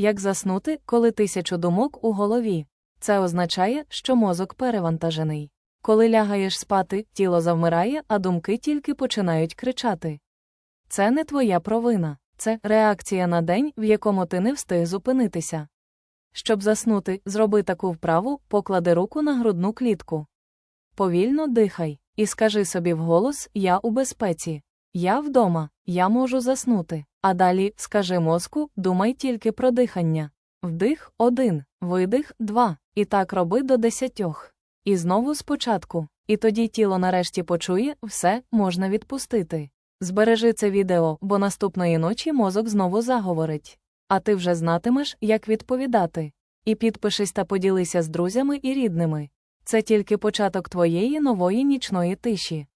Як заснути, коли тисячу думок у голові? Це означає, що мозок перевантажений. Коли лягаєш спати, тіло завмирає, а думки тільки починають кричати. Це не твоя провина, це реакція на день, в якому ти не встиг зупинитися. Щоб заснути, зроби таку вправу, поклади руку на грудну клітку. Повільно дихай і скажи собі вголос Я у безпеці. Я вдома, я можу заснути. А далі скажи мозку, думай тільки про дихання. Вдих один, видих два. І так роби до десятьох. І знову спочатку. І тоді тіло нарешті почує, все можна відпустити. Збережи це відео, бо наступної ночі мозок знову заговорить. А ти вже знатимеш, як відповідати. І підпишись та поділися з друзями і рідними. Це тільки початок твоєї нової нічної тиші.